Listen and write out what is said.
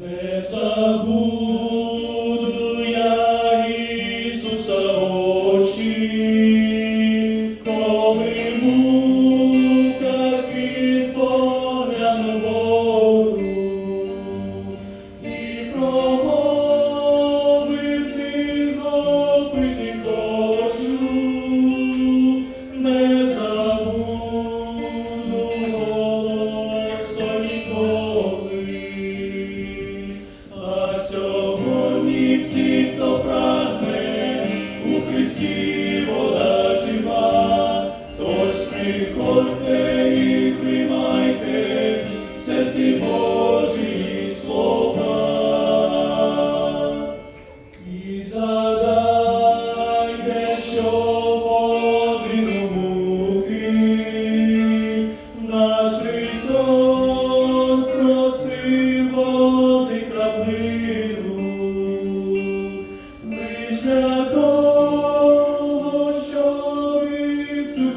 Nessa luz. задайте, що один муки, наш Христос просив води того, що від цю.